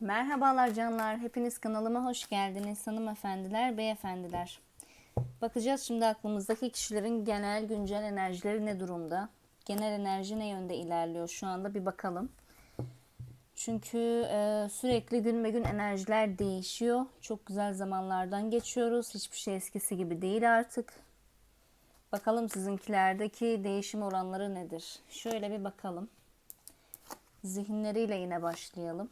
Merhabalar canlar, hepiniz kanalıma hoş geldiniz hanımefendiler, beyefendiler. Bakacağız şimdi aklımızdaki kişilerin genel güncel enerjileri ne durumda? Genel enerji ne yönde ilerliyor şu anda bir bakalım. Çünkü e, sürekli gün ve gün enerjiler değişiyor. Çok güzel zamanlardan geçiyoruz. Hiçbir şey eskisi gibi değil artık. Bakalım sizinkilerdeki değişim oranları nedir? Şöyle bir bakalım. Zihinleriyle yine başlayalım.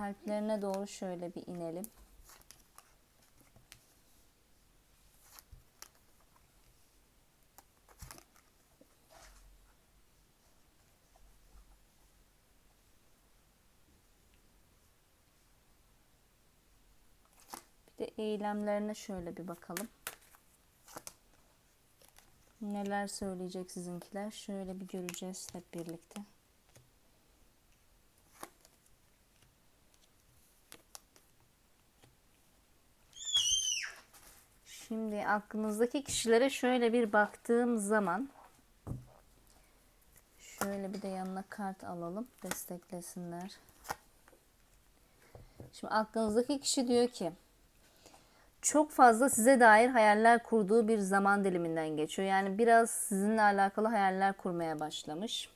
Kalplerine doğru şöyle bir inelim. Bir de eylemlerine şöyle bir bakalım. Neler söyleyecek sizinkiler? Şöyle bir göreceğiz hep birlikte. Şimdi aklınızdaki kişilere şöyle bir baktığım zaman şöyle bir de yanına kart alalım desteklesinler. Şimdi aklınızdaki kişi diyor ki çok fazla size dair hayaller kurduğu bir zaman diliminden geçiyor. Yani biraz sizinle alakalı hayaller kurmaya başlamış.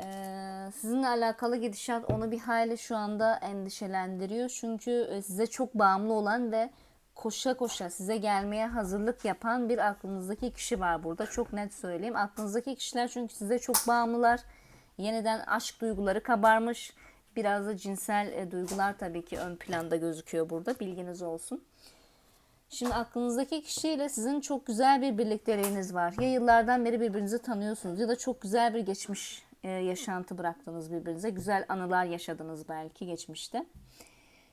Ee, sizinle alakalı gidişat onu bir hayli şu anda endişelendiriyor. Çünkü size çok bağımlı olan ve koşa koşa size gelmeye hazırlık yapan bir aklınızdaki kişi var burada. Çok net söyleyeyim. Aklınızdaki kişiler çünkü size çok bağımlılar. Yeniden aşk duyguları kabarmış. Biraz da cinsel e, duygular tabii ki ön planda gözüküyor burada. Bilginiz olsun. Şimdi aklınızdaki kişiyle sizin çok güzel bir birlikteliğiniz var. Ya yıllardan beri birbirinizi tanıyorsunuz ya da çok güzel bir geçmiş e, yaşantı bıraktınız birbirinize. Güzel anılar yaşadınız belki geçmişte.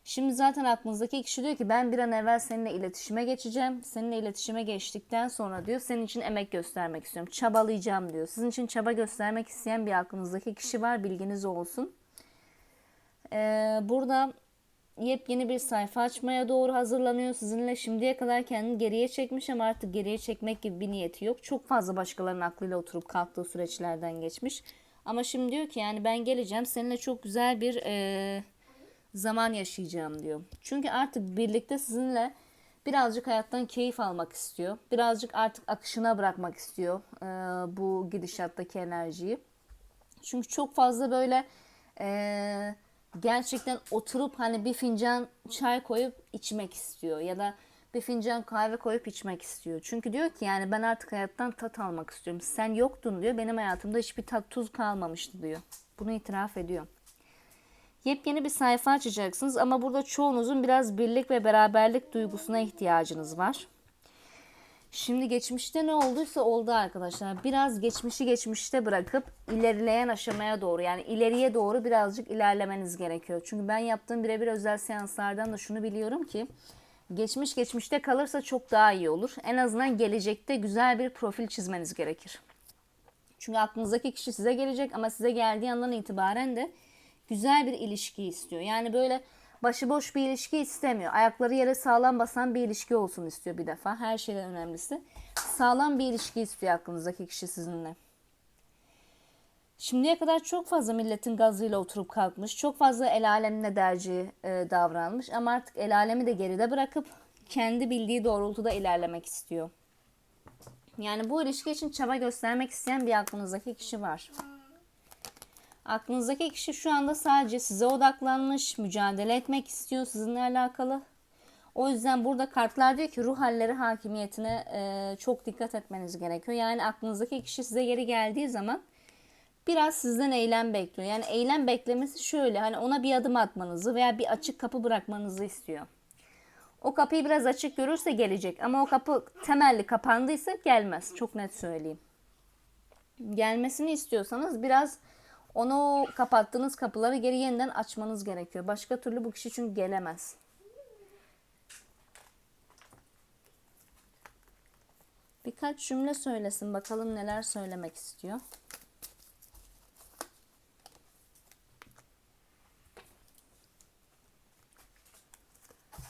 Şimdi zaten aklınızdaki kişi diyor ki ben bir an evvel seninle iletişime geçeceğim. Seninle iletişime geçtikten sonra diyor senin için emek göstermek istiyorum. Çabalayacağım diyor. Sizin için çaba göstermek isteyen bir aklınızdaki kişi var bilginiz olsun. Ee, burada yepyeni bir sayfa açmaya doğru hazırlanıyor. Sizinle şimdiye kadar kendini geriye çekmiş ama artık geriye çekmek gibi bir niyeti yok. Çok fazla başkalarının aklıyla oturup kalktığı süreçlerden geçmiş. Ama şimdi diyor ki yani ben geleceğim seninle çok güzel bir... E, zaman yaşayacağım diyor. Çünkü artık birlikte sizinle birazcık hayattan keyif almak istiyor. Birazcık artık akışına bırakmak istiyor e, bu gidişattaki enerjiyi. Çünkü çok fazla böyle e, gerçekten oturup hani bir fincan çay koyup içmek istiyor ya da bir fincan kahve koyup içmek istiyor. Çünkü diyor ki yani ben artık hayattan tat almak istiyorum. Sen yoktun diyor. Benim hayatımda hiçbir tat tuz kalmamıştı diyor. Bunu itiraf ediyor. Yepyeni bir sayfa açacaksınız ama burada çoğunuzun biraz birlik ve beraberlik duygusuna ihtiyacınız var. Şimdi geçmişte ne olduysa oldu arkadaşlar. Biraz geçmişi geçmişte bırakıp ilerleyen aşamaya doğru yani ileriye doğru birazcık ilerlemeniz gerekiyor. Çünkü ben yaptığım birebir özel seanslardan da şunu biliyorum ki geçmiş geçmişte kalırsa çok daha iyi olur. En azından gelecekte güzel bir profil çizmeniz gerekir. Çünkü aklınızdaki kişi size gelecek ama size geldiği andan itibaren de güzel bir ilişki istiyor. Yani böyle başıboş bir ilişki istemiyor. Ayakları yere sağlam basan bir ilişki olsun istiyor bir defa. Her şeyden önemlisi. Sağlam bir ilişki istiyor aklınızdaki kişi sizinle. Şimdiye kadar çok fazla milletin gazıyla oturup kalkmış. Çok fazla el alemine derci e, davranmış. Ama artık el alemi de geride bırakıp kendi bildiği doğrultuda ilerlemek istiyor. Yani bu ilişki için çaba göstermek isteyen bir aklınızdaki kişi var. Aklınızdaki kişi şu anda sadece size odaklanmış, mücadele etmek istiyor sizinle alakalı. O yüzden burada kartlar diyor ki ruh halleri hakimiyetine e, çok dikkat etmeniz gerekiyor. Yani aklınızdaki kişi size geri geldiği zaman biraz sizden eylem bekliyor. Yani eylem beklemesi şöyle hani ona bir adım atmanızı veya bir açık kapı bırakmanızı istiyor. O kapıyı biraz açık görürse gelecek ama o kapı temelli kapandıysa gelmez. Çok net söyleyeyim. Gelmesini istiyorsanız biraz onu kapattığınız kapıları geri yeniden açmanız gerekiyor. Başka türlü bu kişi çünkü gelemez. Birkaç cümle söylesin bakalım neler söylemek istiyor.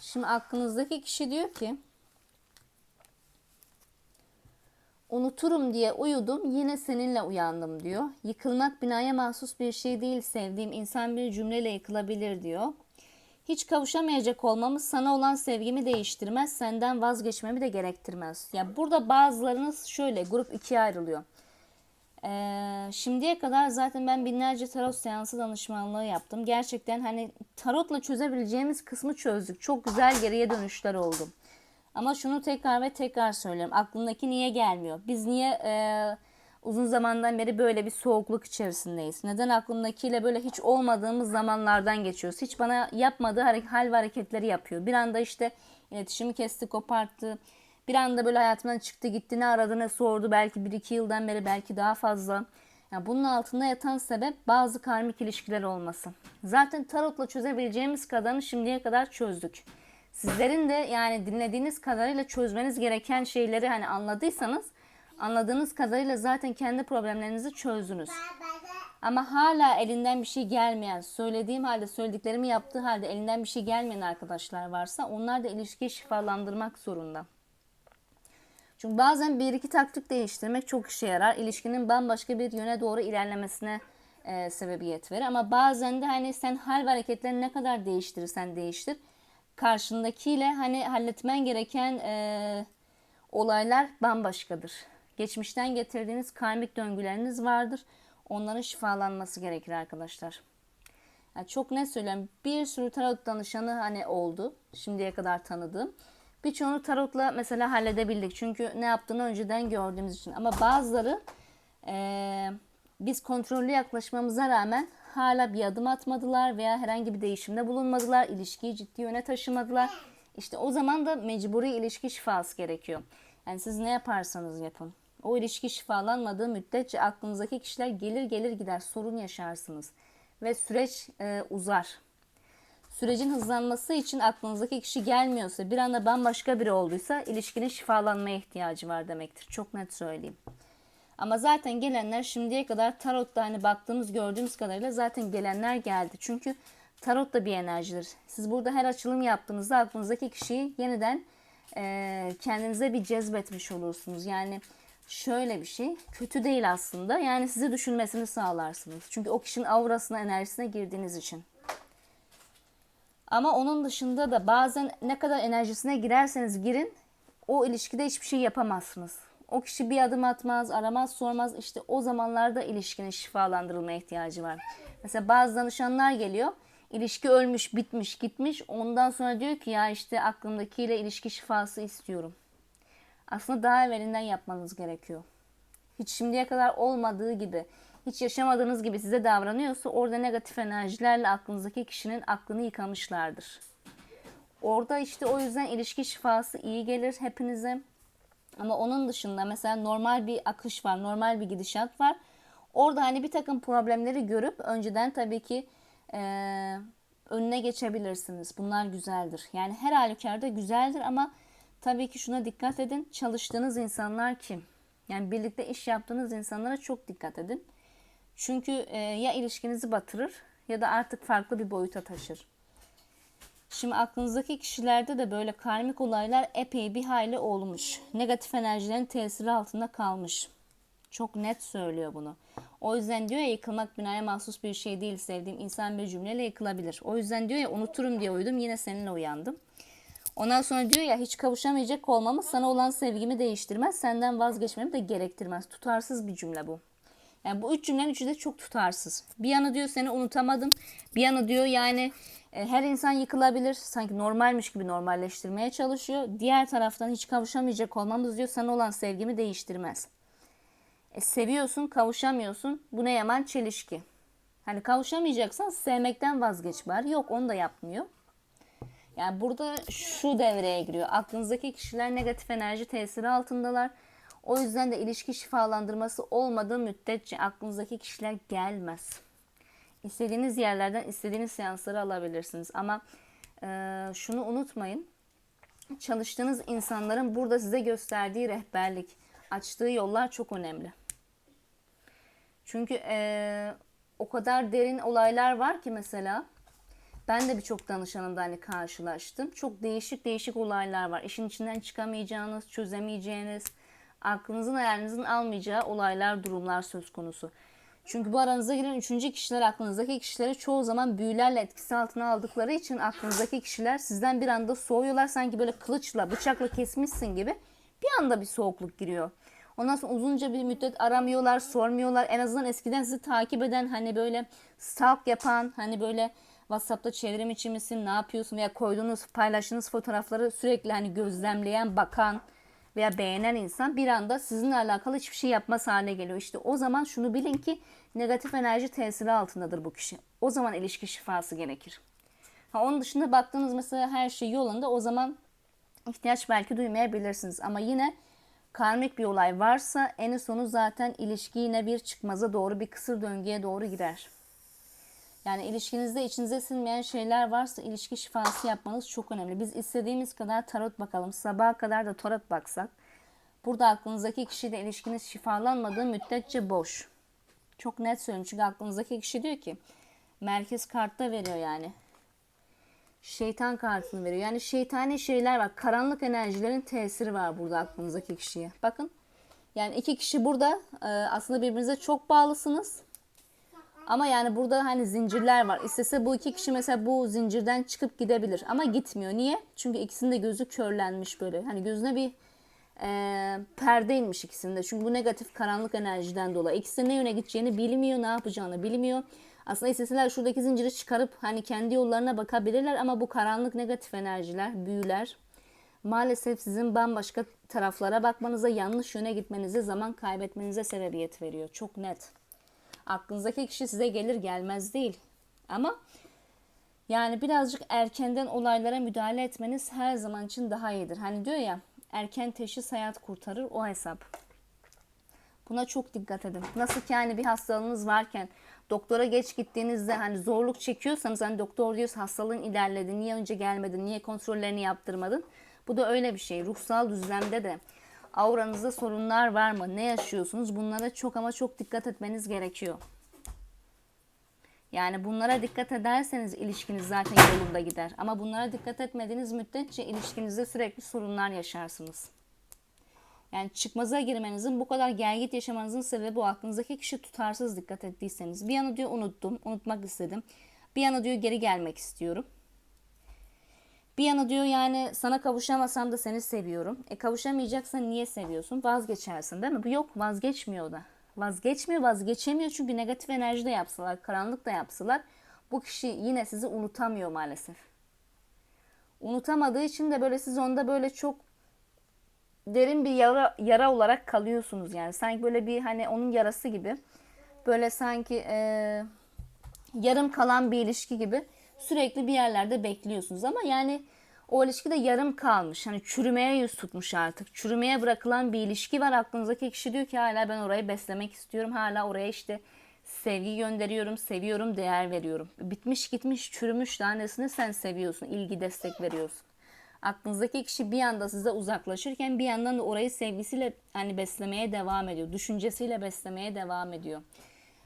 Şimdi aklınızdaki kişi diyor ki Unuturum diye uyudum, yine seninle uyandım diyor. Yıkılmak binaya mahsus bir şey değil, sevdiğim insan bir cümleyle yıkılabilir diyor. Hiç kavuşamayacak olmamız sana olan sevgimi değiştirmez, senden vazgeçmemi de gerektirmez. Ya yani burada bazılarınız şöyle grup ikiye ayrılıyor. Ee, şimdiye kadar zaten ben binlerce tarot seansı danışmanlığı yaptım. Gerçekten hani tarotla çözebileceğimiz kısmı çözdük. Çok güzel geriye dönüşler oldu. Ama şunu tekrar ve tekrar söylüyorum. Aklındaki niye gelmiyor? Biz niye e, uzun zamandan beri böyle bir soğukluk içerisindeyiz? Neden aklımdakiyle böyle hiç olmadığımız zamanlardan geçiyoruz? Hiç bana yapmadığı hal ve hareketleri yapıyor. Bir anda işte iletişimi kesti, koparttı. Bir anda böyle hayatımdan çıktı gitti ne aradı ne sordu belki bir iki yıldan beri belki daha fazla. Yani bunun altında yatan sebep bazı karmik ilişkiler olması. Zaten tarotla çözebileceğimiz kadarını şimdiye kadar çözdük. Sizlerin de yani dinlediğiniz kadarıyla çözmeniz gereken şeyleri hani anladıysanız anladığınız kadarıyla zaten kendi problemlerinizi çözdünüz. Ama hala elinden bir şey gelmeyen, söylediğim halde söylediklerimi yaptığı halde elinden bir şey gelmeyen arkadaşlar varsa onlar da ilişkiyi şifalandırmak zorunda. Çünkü bazen bir iki taktik değiştirmek çok işe yarar. İlişkinin bambaşka bir yöne doğru ilerlemesine e, sebebiyet verir. Ama bazen de hani sen hal ve hareketlerini ne kadar değiştirirsen değiştir. Karşındakiyle hani halletmen gereken e, olaylar bambaşkadır. Geçmişten getirdiğiniz karmik döngüleriniz vardır. Onların şifalanması gerekir arkadaşlar. Yani çok ne söyleyeyim bir sürü tarot danışanı hani oldu şimdiye kadar tanıdığım. Birçoğunu tarotla mesela halledebildik. Çünkü ne yaptığını önceden gördüğümüz için. Ama bazıları e, biz kontrollü yaklaşmamıza rağmen hala bir adım atmadılar veya herhangi bir değişimde bulunmadılar. İlişkiyi ciddi yöne taşımadılar. İşte o zaman da mecburi ilişki şifası gerekiyor. Yani siz ne yaparsanız yapın. O ilişki şifalanmadığı müddetçe aklınızdaki kişiler gelir gelir gider sorun yaşarsınız. Ve süreç e, uzar. Sürecin hızlanması için aklınızdaki kişi gelmiyorsa, bir anda bambaşka biri olduysa ilişkinin şifalanmaya ihtiyacı var demektir. Çok net söyleyeyim. Ama zaten gelenler şimdiye kadar tarotta hani baktığımız gördüğümüz kadarıyla zaten gelenler geldi. Çünkü tarot da bir enerjidir. Siz burada her açılım yaptığınızda aklınızdaki kişiyi yeniden e, kendinize bir cezbetmiş olursunuz. Yani şöyle bir şey kötü değil aslında. Yani sizi düşünmesini sağlarsınız. Çünkü o kişinin aurasına enerjisine girdiğiniz için. Ama onun dışında da bazen ne kadar enerjisine girerseniz girin o ilişkide hiçbir şey yapamazsınız. O kişi bir adım atmaz, aramaz, sormaz. İşte o zamanlarda ilişkinin şifalandırılmaya ihtiyacı var. Mesela bazı danışanlar geliyor. İlişki ölmüş, bitmiş, gitmiş. Ondan sonra diyor ki ya işte aklımdakiyle ilişki şifası istiyorum. Aslında daha evvelinden yapmanız gerekiyor. Hiç şimdiye kadar olmadığı gibi hiç yaşamadığınız gibi size davranıyorsa orada negatif enerjilerle aklınızdaki kişinin aklını yıkamışlardır. Orada işte o yüzden ilişki şifası iyi gelir hepinize. Ama onun dışında mesela normal bir akış var, normal bir gidişat var. Orada hani bir takım problemleri görüp önceden tabii ki e, önüne geçebilirsiniz. Bunlar güzeldir. Yani her halükarda güzeldir ama tabii ki şuna dikkat edin. Çalıştığınız insanlar kim? Yani birlikte iş yaptığınız insanlara çok dikkat edin. Çünkü e, ya ilişkinizi batırır ya da artık farklı bir boyuta taşır. Şimdi aklınızdaki kişilerde de böyle karmik olaylar epey bir hayli olmuş. Negatif enerjilerin tesiri altında kalmış. Çok net söylüyor bunu. O yüzden diyor ya yıkılmak binaya mahsus bir şey değil sevdiğim insan bir cümleyle yıkılabilir. O yüzden diyor ya unuturum diye uyudum yine seninle uyandım. Ondan sonra diyor ya hiç kavuşamayacak olmamız sana olan sevgimi değiştirmez, senden vazgeçmemi de gerektirmez. Tutarsız bir cümle bu. Yani bu üç cümlenin üçü de çok tutarsız. Bir yana diyor seni unutamadım. Bir yana diyor yani her insan yıkılabilir. Sanki normalmiş gibi normalleştirmeye çalışıyor. Diğer taraftan hiç kavuşamayacak olmamız diyor sana olan sevgimi değiştirmez. E, seviyorsun kavuşamıyorsun. Bu ne yaman çelişki. Hani kavuşamayacaksan sevmekten vazgeç var. Yok onu da yapmıyor. Yani burada şu devreye giriyor. Aklınızdaki kişiler negatif enerji tesiri altındalar. O yüzden de ilişki şifalandırması olmadığı müddetçe aklınızdaki kişiler gelmez. İstediğiniz yerlerden istediğiniz seansları alabilirsiniz. Ama e, şunu unutmayın. Çalıştığınız insanların burada size gösterdiği rehberlik, açtığı yollar çok önemli. Çünkü e, o kadar derin olaylar var ki mesela ben de birçok danışanımda hani karşılaştım. Çok değişik değişik olaylar var. İşin içinden çıkamayacağınız, çözemeyeceğiniz, Aklınızın hayalınızın almayacağı olaylar, durumlar söz konusu. Çünkü bu aranıza giren üçüncü kişiler aklınızdaki kişileri çoğu zaman büyülerle etkisi altına aldıkları için aklınızdaki kişiler sizden bir anda soğuyorlar. Sanki böyle kılıçla, bıçakla kesmişsin gibi bir anda bir soğukluk giriyor. Ondan sonra uzunca bir müddet aramıyorlar, sormuyorlar. En azından eskiden sizi takip eden hani böyle stalk yapan hani böyle WhatsApp'ta çevrim içi misin, ne yapıyorsun veya koyduğunuz, paylaştığınız fotoğrafları sürekli hani gözlemleyen, bakan veya beğenen insan bir anda sizinle alakalı hiçbir şey yapmaz hale geliyor. İşte o zaman şunu bilin ki negatif enerji tesiri altındadır bu kişi. O zaman ilişki şifası gerekir. Ha, onun dışında baktığınız mesela her şey yolunda o zaman ihtiyaç belki duymayabilirsiniz. Ama yine karmik bir olay varsa en sonu zaten ilişki yine bir çıkmaza doğru bir kısır döngüye doğru gider. Yani ilişkinizde içinize sinmeyen şeyler varsa ilişki şifası yapmanız çok önemli. Biz istediğimiz kadar tarot bakalım, sabaha kadar da tarot baksak burada aklınızdaki kişiyle ilişkiniz şifalanmadığı müddetçe boş. Çok net söylüyorum çünkü aklınızdaki kişi diyor ki merkez kartta veriyor yani. Şeytan kartını veriyor. Yani şeytani şeyler var. Karanlık enerjilerin tesiri var burada aklınızdaki kişiye. Bakın. Yani iki kişi burada e, aslında birbirinize çok bağlısınız. Ama yani burada hani zincirler var. İstese bu iki kişi mesela bu zincirden çıkıp gidebilir. Ama gitmiyor. Niye? Çünkü ikisinin de gözü körlenmiş böyle. Hani gözüne bir e, perde inmiş ikisinde. Çünkü bu negatif karanlık enerjiden dolayı. İkisi ne yöne gideceğini bilmiyor, ne yapacağını bilmiyor. Aslında isteseler şuradaki zinciri çıkarıp hani kendi yollarına bakabilirler ama bu karanlık negatif enerjiler, büyüler maalesef sizin bambaşka taraflara bakmanıza, yanlış yöne gitmenize, zaman kaybetmenize sebebiyet veriyor. Çok net. Aklınızdaki kişi size gelir gelmez değil. Ama yani birazcık erkenden olaylara müdahale etmeniz her zaman için daha iyidir. Hani diyor ya erken teşhis hayat kurtarır o hesap. Buna çok dikkat edin. Nasıl ki hani bir hastalığınız varken doktora geç gittiğinizde hani zorluk çekiyorsanız hani doktor diyor hastalığın ilerledi. Niye önce gelmedin? Niye kontrollerini yaptırmadın? Bu da öyle bir şey. Ruhsal düzlemde de auranızda sorunlar var mı? Ne yaşıyorsunuz? Bunlara çok ama çok dikkat etmeniz gerekiyor. Yani bunlara dikkat ederseniz ilişkiniz zaten yolunda gider. Ama bunlara dikkat etmediğiniz müddetçe ilişkinizde sürekli sorunlar yaşarsınız. Yani çıkmaza girmenizin bu kadar gergit yaşamanızın sebebi bu aklınızdaki kişi tutarsız dikkat ettiyseniz. Bir yana diyor unuttum, unutmak istedim. Bir yana diyor geri gelmek istiyorum. Bir yana diyor yani sana kavuşamasam da seni seviyorum. E kavuşamayacaksan niye seviyorsun? Vazgeçersin değil mi? Bu yok vazgeçmiyor da. Vazgeçmiyor vazgeçemiyor çünkü negatif enerji de yapsalar, karanlık da yapsalar bu kişi yine sizi unutamıyor maalesef. Unutamadığı için de böyle siz onda böyle çok derin bir yara, yara olarak kalıyorsunuz yani. Sanki böyle bir hani onun yarası gibi. Böyle sanki e, yarım kalan bir ilişki gibi sürekli bir yerlerde bekliyorsunuz ama yani o ilişki de yarım kalmış. Hani çürümeye yüz tutmuş artık. Çürümeye bırakılan bir ilişki var. Aklınızdaki kişi diyor ki hala ben orayı beslemek istiyorum. Hala oraya işte sevgi gönderiyorum, seviyorum, değer veriyorum. Bitmiş gitmiş, çürümüş tanesini sen seviyorsun, ilgi destek veriyorsun. Aklınızdaki kişi bir anda size uzaklaşırken bir yandan da orayı sevgisiyle hani beslemeye devam ediyor. Düşüncesiyle beslemeye devam ediyor.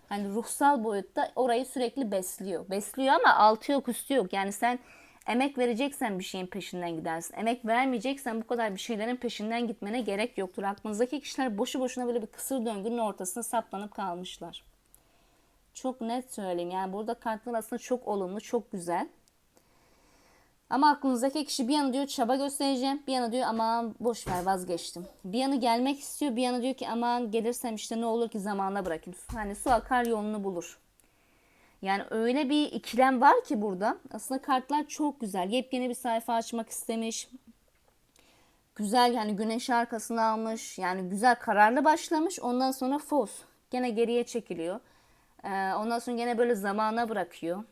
Hani ruhsal boyutta orayı sürekli besliyor. Besliyor ama altı yok üstü yok. Yani sen emek vereceksen bir şeyin peşinden gidersin. Emek vermeyeceksen bu kadar bir şeylerin peşinden gitmene gerek yoktur. Aklınızdaki kişiler boşu boşuna böyle bir kısır döngünün ortasına saplanıp kalmışlar. Çok net söyleyeyim. Yani burada kartlar aslında çok olumlu, çok güzel. Ama aklınızdaki kişi bir yana diyor çaba göstereceğim. Bir yana diyor aman boş ver vazgeçtim. Bir yanı gelmek istiyor. Bir yana diyor ki aman gelirsem işte ne olur ki zamana bırakayım. Hani su akar yolunu bulur. Yani öyle bir ikilem var ki burada. Aslında kartlar çok güzel. Yepyeni bir sayfa açmak istemiş. Güzel yani güneş arkasına almış. Yani güzel kararlı başlamış. Ondan sonra fos. Gene geriye çekiliyor. Ee, ondan sonra gene böyle zamana bırakıyor.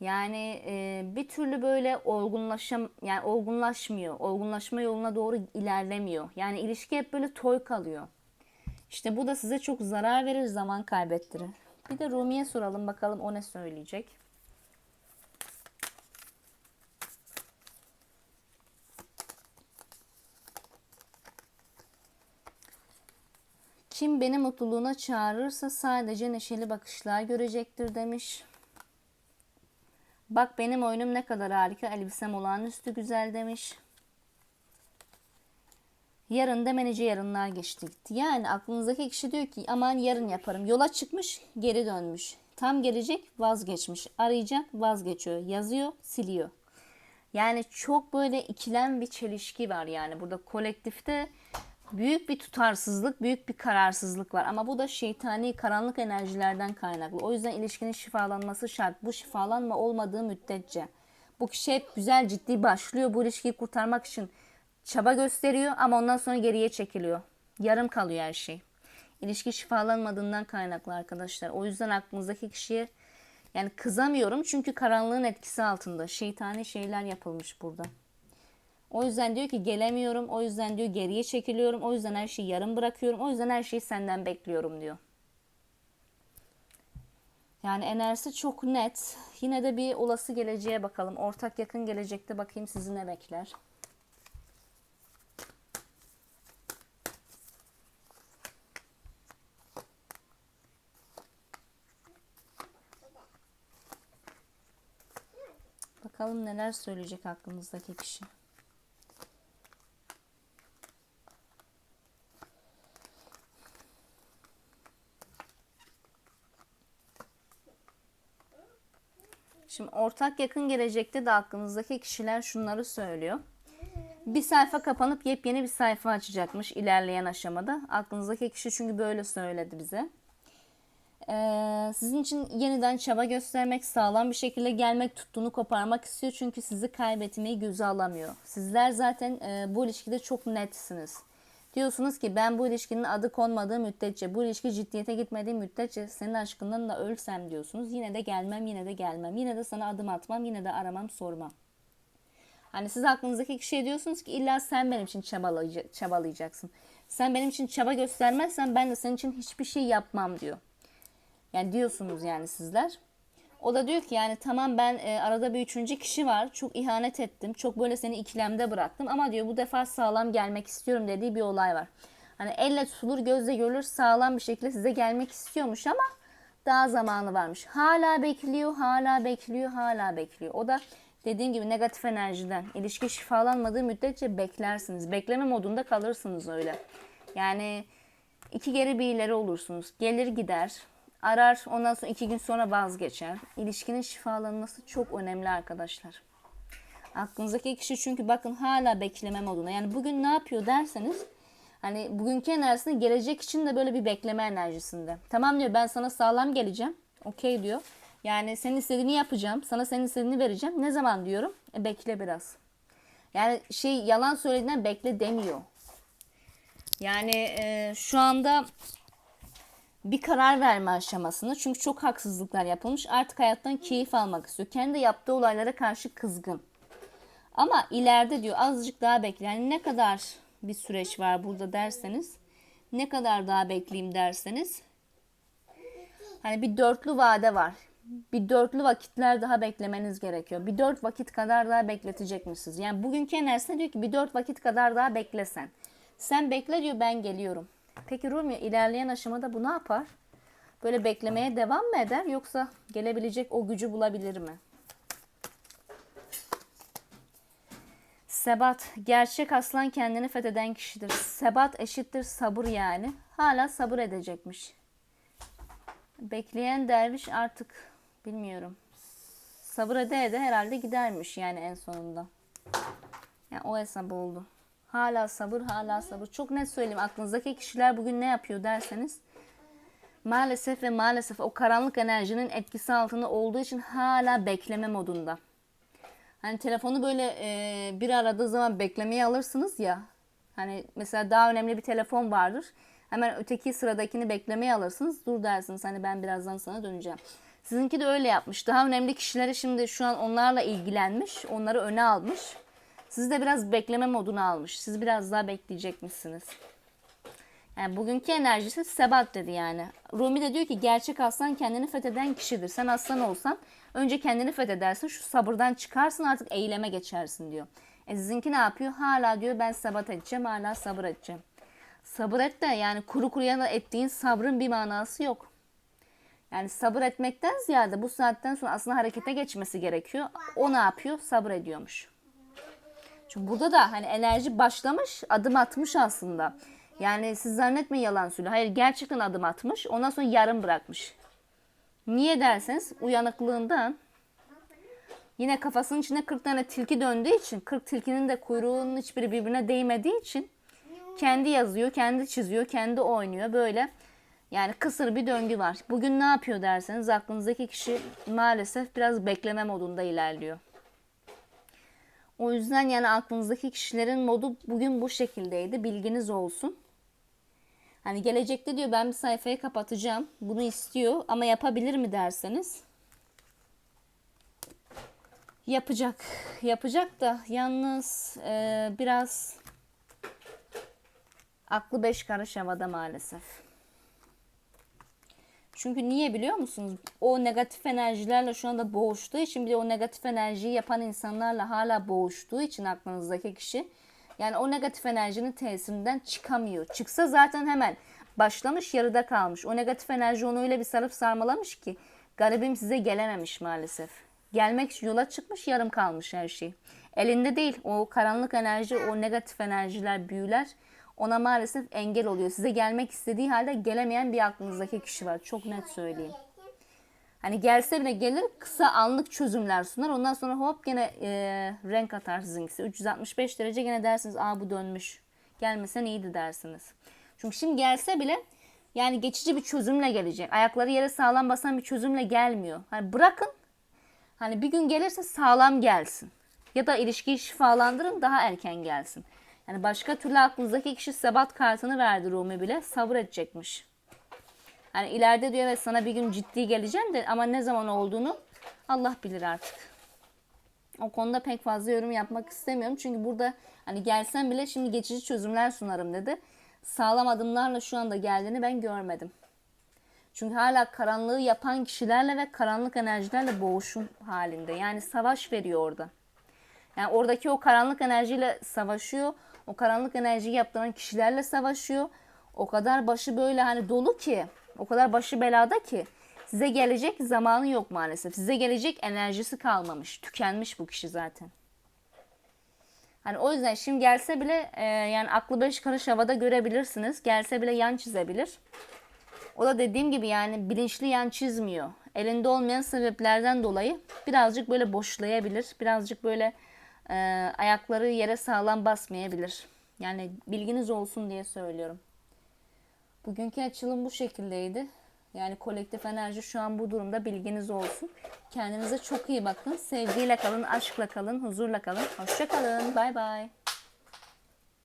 Yani e, bir türlü böyle olgunlaşam yani olgunlaşmıyor. Olgunlaşma yoluna doğru ilerlemiyor. Yani ilişki hep böyle toy kalıyor. İşte bu da size çok zarar verir, zaman kaybettirir. Bir de Rumi'ye soralım bakalım o ne söyleyecek. Kim beni mutluluğuna çağırırsa sadece neşeli bakışlar görecektir demiş. Bak benim oyunum ne kadar harika, elbisem olağanüstü güzel demiş. Yarın demenice yarınlar geçti gitti. Yani aklınızdaki kişi diyor ki aman yarın yaparım. Yola çıkmış geri dönmüş. Tam gelecek vazgeçmiş. Arayacak vazgeçiyor. Yazıyor siliyor. Yani çok böyle ikilem bir çelişki var yani. Burada kolektifte büyük bir tutarsızlık, büyük bir kararsızlık var. Ama bu da şeytani karanlık enerjilerden kaynaklı. O yüzden ilişkinin şifalanması şart. Bu şifalanma olmadığı müddetçe. Bu kişi hep güzel ciddi başlıyor bu ilişkiyi kurtarmak için çaba gösteriyor ama ondan sonra geriye çekiliyor. Yarım kalıyor her şey. İlişki şifalanmadığından kaynaklı arkadaşlar. O yüzden aklınızdaki kişiye yani kızamıyorum çünkü karanlığın etkisi altında. Şeytani şeyler yapılmış burada. O yüzden diyor ki gelemiyorum. O yüzden diyor geriye çekiliyorum. O yüzden her şeyi yarım bırakıyorum. O yüzden her şeyi senden bekliyorum diyor. Yani enerjisi çok net. Yine de bir olası geleceğe bakalım. Ortak yakın gelecekte bakayım sizi ne bekler. Bakalım neler söyleyecek aklınızdaki kişi. Şimdi ortak yakın gelecekte de aklınızdaki kişiler şunları söylüyor. Bir sayfa kapanıp yepyeni bir sayfa açacakmış ilerleyen aşamada. Aklınızdaki kişi çünkü böyle söyledi bize. Ee, sizin için yeniden çaba göstermek, sağlam bir şekilde gelmek, tuttuğunu koparmak istiyor. Çünkü sizi kaybetmeyi göze alamıyor. Sizler zaten e, bu ilişkide çok netsiniz. Diyorsunuz ki ben bu ilişkinin adı konmadığı müddetçe, bu ilişki ciddiyete gitmediği müddetçe senin aşkından da ölsem diyorsunuz. Yine de gelmem, yine de gelmem. Yine de sana adım atmam, yine de aramam, sormam. Hani siz aklınızdaki kişiye diyorsunuz ki illa sen benim için çabalayacaksın. Sen benim için çaba göstermezsen ben de senin için hiçbir şey yapmam diyor. Yani diyorsunuz yani sizler. O da diyor ki yani tamam ben e, arada bir üçüncü kişi var. Çok ihanet ettim. Çok böyle seni ikilemde bıraktım. Ama diyor bu defa sağlam gelmek istiyorum dediği bir olay var. Hani elle tutulur gözle görülür sağlam bir şekilde size gelmek istiyormuş ama daha zamanı varmış. Hala bekliyor, hala bekliyor, hala bekliyor. O da dediğim gibi negatif enerjiden ilişki şifalanmadığı müddetçe beklersiniz. Bekleme modunda kalırsınız öyle. Yani iki geri bir ileri olursunuz. Gelir gider arar ondan sonra iki gün sonra vazgeçer. İlişkinin şifalanması çok önemli arkadaşlar. Aklınızdaki kişi çünkü bakın hala bekleme moduna. Yani bugün ne yapıyor derseniz hani bugünkü enerjisinde gelecek için de böyle bir bekleme enerjisinde. Tamam diyor ben sana sağlam geleceğim. Okey diyor. Yani senin istediğini yapacağım. Sana senin istediğini vereceğim. Ne zaman diyorum? E bekle biraz. Yani şey yalan söylediğinden bekle demiyor. Yani e, şu anda bir karar verme aşamasında. Çünkü çok haksızlıklar yapılmış. Artık hayattan keyif almak istiyor. Kendi yaptığı olaylara karşı kızgın. Ama ileride diyor azıcık daha bekle. Yani ne kadar bir süreç var burada derseniz, ne kadar daha bekleyeyim derseniz, hani bir dörtlü vade var. Bir dörtlü vakitler daha beklemeniz gerekiyor. Bir dört vakit kadar daha bekletecek misiniz? Yani bugünkü enerjisinde diyor ki bir dört vakit kadar daha beklesen. Sen bekle diyor ben geliyorum. Peki Rumi ilerleyen aşamada bu ne yapar? Böyle beklemeye devam mı eder yoksa gelebilecek o gücü bulabilir mi? Sebat, gerçek aslan kendini fetheden kişidir. Sebat eşittir sabır yani. Hala sabır edecekmiş. Bekleyen derviş artık bilmiyorum. Sabır ede ede herhalde gidermiş yani en sonunda. Yani o hesap oldu. Hala sabır, hala sabır. Çok net söyleyeyim aklınızdaki kişiler bugün ne yapıyor derseniz maalesef ve maalesef o karanlık enerjinin etkisi altında olduğu için hala bekleme modunda. Hani telefonu böyle e, bir aradığı zaman beklemeye alırsınız ya. Hani mesela daha önemli bir telefon vardır. Hemen öteki sıradakini beklemeye alırsınız. Dur dersiniz hani ben birazdan sana döneceğim. Sizinki de öyle yapmış. Daha önemli kişileri şimdi şu an onlarla ilgilenmiş. Onları öne almış. Sizi de biraz bekleme moduna almış. Siz biraz daha bekleyecekmişsiniz. Yani bugünkü enerjisi sebat dedi yani. Rumi de diyor ki gerçek aslan kendini fetheden kişidir. Sen aslan olsan önce kendini fethedersin. Şu sabırdan çıkarsın artık eyleme geçersin diyor. E sizinki ne yapıyor? Hala diyor ben sebat edeceğim. Hala sabır edeceğim. Sabır et de yani kuru kuruya ettiğin sabrın bir manası yok. Yani sabır etmekten ziyade bu saatten sonra aslında harekete geçmesi gerekiyor. O ne yapıyor? Sabır ediyormuş. Çünkü burada da hani enerji başlamış, adım atmış aslında. Yani siz zannetmeyin yalan söylüyor. Hayır gerçekten adım atmış. Ondan sonra yarım bırakmış. Niye derseniz uyanıklığından yine kafasının içine 40 tane tilki döndüğü için 40 tilkinin de kuyruğunun hiçbiri birbirine değmediği için kendi yazıyor, kendi çiziyor, kendi oynuyor böyle. Yani kısır bir döngü var. Bugün ne yapıyor derseniz aklınızdaki kişi maalesef biraz bekleme modunda ilerliyor. O yüzden yani aklınızdaki kişilerin modu bugün bu şekildeydi. Bilginiz olsun. Hani gelecekte diyor ben bir sayfayı kapatacağım. Bunu istiyor ama yapabilir mi derseniz. Yapacak. Yapacak da yalnız e, biraz aklı beş karış havada maalesef. Çünkü niye biliyor musunuz? O negatif enerjilerle şu anda boğuştuğu için bir de o negatif enerjiyi yapan insanlarla hala boğuştuğu için aklınızdaki kişi yani o negatif enerjinin tesirinden çıkamıyor. Çıksa zaten hemen başlamış yarıda kalmış. O negatif enerji onu öyle bir sarıp sarmalamış ki garibim size gelememiş maalesef. Gelmek yola çıkmış yarım kalmış her şey. Elinde değil o karanlık enerji o negatif enerjiler büyüler ona maalesef engel oluyor. Size gelmek istediği halde gelemeyen bir aklınızdaki kişi var. Çok net söyleyeyim. Hani gelse bile gelir kısa anlık çözümler sunar. Ondan sonra hop gene e, renk atar sizinkisi. 365 derece gene dersiniz aa bu dönmüş. Gelmesen iyiydi dersiniz. Çünkü şimdi gelse bile yani geçici bir çözümle gelecek. Ayakları yere sağlam basan bir çözümle gelmiyor. Hani bırakın. Hani bir gün gelirse sağlam gelsin. Ya da ilişkiyi şifalandırın daha erken gelsin. Yani başka türlü aklınızdaki kişi sebat kartını verdi Rumi bile. Sabır edecekmiş. Yani ileride diyor evet sana bir gün ciddi geleceğim de ama ne zaman olduğunu Allah bilir artık. O konuda pek fazla yorum yapmak istemiyorum. Çünkü burada hani gelsem bile şimdi geçici çözümler sunarım dedi. Sağlam adımlarla şu anda geldiğini ben görmedim. Çünkü hala karanlığı yapan kişilerle ve karanlık enerjilerle boğuşum halinde. Yani savaş veriyor orada. Yani oradaki o karanlık enerjiyle savaşıyor. O karanlık enerjiyi yaptıran kişilerle savaşıyor. O kadar başı böyle hani dolu ki, o kadar başı belada ki size gelecek zamanı yok maalesef. Size gelecek enerjisi kalmamış. Tükenmiş bu kişi zaten. Hani o yüzden şimdi gelse bile e, yani aklı beş karış havada görebilirsiniz. Gelse bile yan çizebilir. O da dediğim gibi yani bilinçli yan çizmiyor. Elinde olmayan sebeplerden dolayı birazcık böyle boşlayabilir. Birazcık böyle e, ayakları yere sağlam basmayabilir. Yani bilginiz olsun diye söylüyorum. Bugünkü açılım bu şekildeydi. Yani kolektif enerji şu an bu durumda bilginiz olsun. Kendinize çok iyi bakın. Sevgiyle kalın, aşkla kalın, huzurla kalın. Hoşça kalın. Bay bay.